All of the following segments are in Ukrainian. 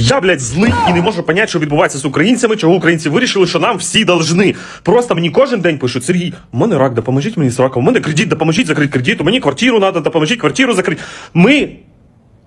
Я, блядь, злий і не можу поняти, що відбувається з українцями, чого українці вирішили, що нам всі должны. Просто мені кожен день пишуть, Сергій, в мене рак, допоможіть мені з раком, у мене кредит, допоможіть закрити кредит, мені квартиру треба, допоможіть квартиру закрити. Ми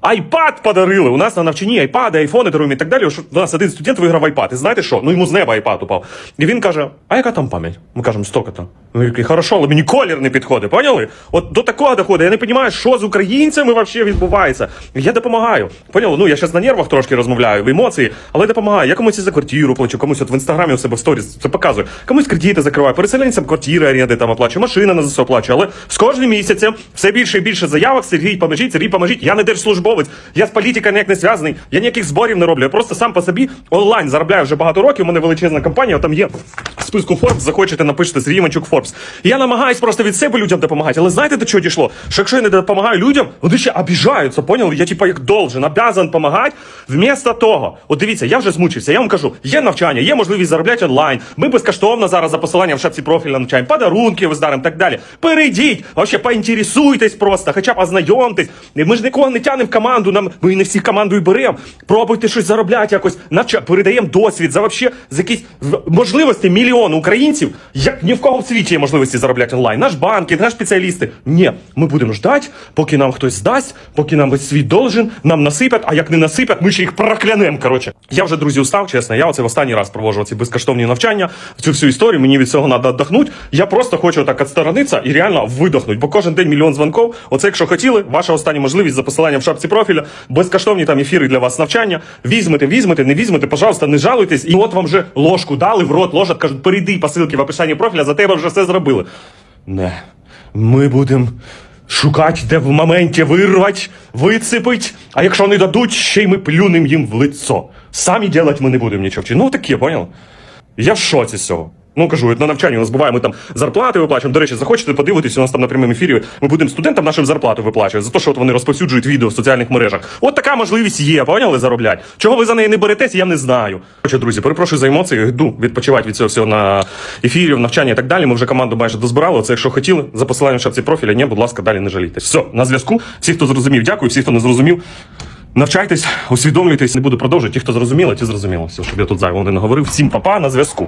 Айпад подарили. У нас на навчанні айпади, айфони даруємо і так далі. У нас один студент виграв айпад. І знаєте що? Ну йому з неба айпад упав. І він каже: А яка там пам'ять? Ми кажемо, стільки там. Він такий, хорошо, але мені колір не підходить. Поняли? От до такого доходить. Я не розумію, що з українцями взагалі відбувається. Я допомагаю. Поняли? Ну я зараз на нервах трошки розмовляю, в емоції, але допомагаю. Я комусь і за квартиру плачу, комусь от в інстаграмі у себе в сторіс це показую. Комусь кредити закриваю, переселенцям квартири оренди там оплачую, машина на ЗСУ оплачую. Але з кожним місяцем все більше і більше заявок. Сергій, поможіть, Сергій, поможіть. Я не держслужбовець, я з політикою ніяк не зв'язаний, я ніяких зборів не роблю. Я просто сам по собі онлайн заробляю вже багато років. У мене величезна компанія, там є списку Forbes, захочете, напишете Сергій Манчук Forbes. Я намагаюсь просто від себе людям допомагати. Але знаєте, до чого дійшло? Що якщо я не допомагаю людям, вони ще обіжаються, поняли? Я типа як должен, обязан допомагати. Вмісто того, от дивіться, я вже змучився. Я вам кажу, є навчання, є можливість заробляти онлайн. Ми безкоштовно зараз за посиланням в шапці профіля навчаємо, подарунки виздаримо, так далі. Перейдіть, вообще поінтересуйтесь просто, хоча б ознайомтесь. Ми ж нікого не тянемо в команду, нам ми не всіх команду і беремо. Пробуйте щось заробляти якось, навча, передаємо досвід за вообще за якісь можливості мільйон українців. Як ні в кого в світі є можливості заробляти онлайн. Наш банки, наш спеціалісти. Ні, ми будемо ждати, поки нам хтось здасть, поки нам весь світ должен, нам насипять, а як не насипять, ми ще їх проклянемо. Коротше, я вже друзі устав, чесно. Я оце в останній раз проводжу ці безкоштовні навчання, цю всю історію. Мені від цього треба віддохнути. Я просто хочу так відсторонитися і реально видохнути. Бо кожен день мільйон дзвонків. Оце, якщо хотіли, ваша остання можливість за посиланням в шапці профіля, безкоштовні там ефіри для вас навчання. Візьмете, візьмете, не візьмете, пожалуйста, не жалуйтесь. І от вам вже ложку дали в рот, ложать, кажуть, перейди по ссылці в описанні профіля, за тебе вже все зробили. Не, ми будемо шукати, де в моменті вирвать, вицепить, а якщо не дадуть, ще й ми плюнем їм в лицо. Самі делать ми не будемо нічого. Ну таке, понял? Я в шоці з цього. Ну кажу, на навчанні у нас буває, ми там зарплати виплачуємо. До речі, захочете подивитись, у нас там на прямому ефірі. Ми будемо студентам нашим зарплату виплачувати за те, що от вони розповсюджують відео в соціальних мережах. От така можливість є, поняли зароблять. Чого ви за неї не беретесь, я не знаю. Хоча, друзі, перепрошую за емоції, йду відпочивати від цього всього на ефірі, в навчанні і так далі. Ми вже команду майже дозбирали. Оце якщо хотіли, за посиланням в шапці профіля, ні, будь ласка, далі не жалійтесь. Все, на зв'язку. Всі, хто зрозумів, дякую, всі, хто не зрозумів. Навчайтесь, усвідомлюйтесь, не буду продовжувати. Ті, хто зрозуміли, ті зрозуміли. Все, щоб я тут зайвого не наговорив. Всім папа на зв'язку.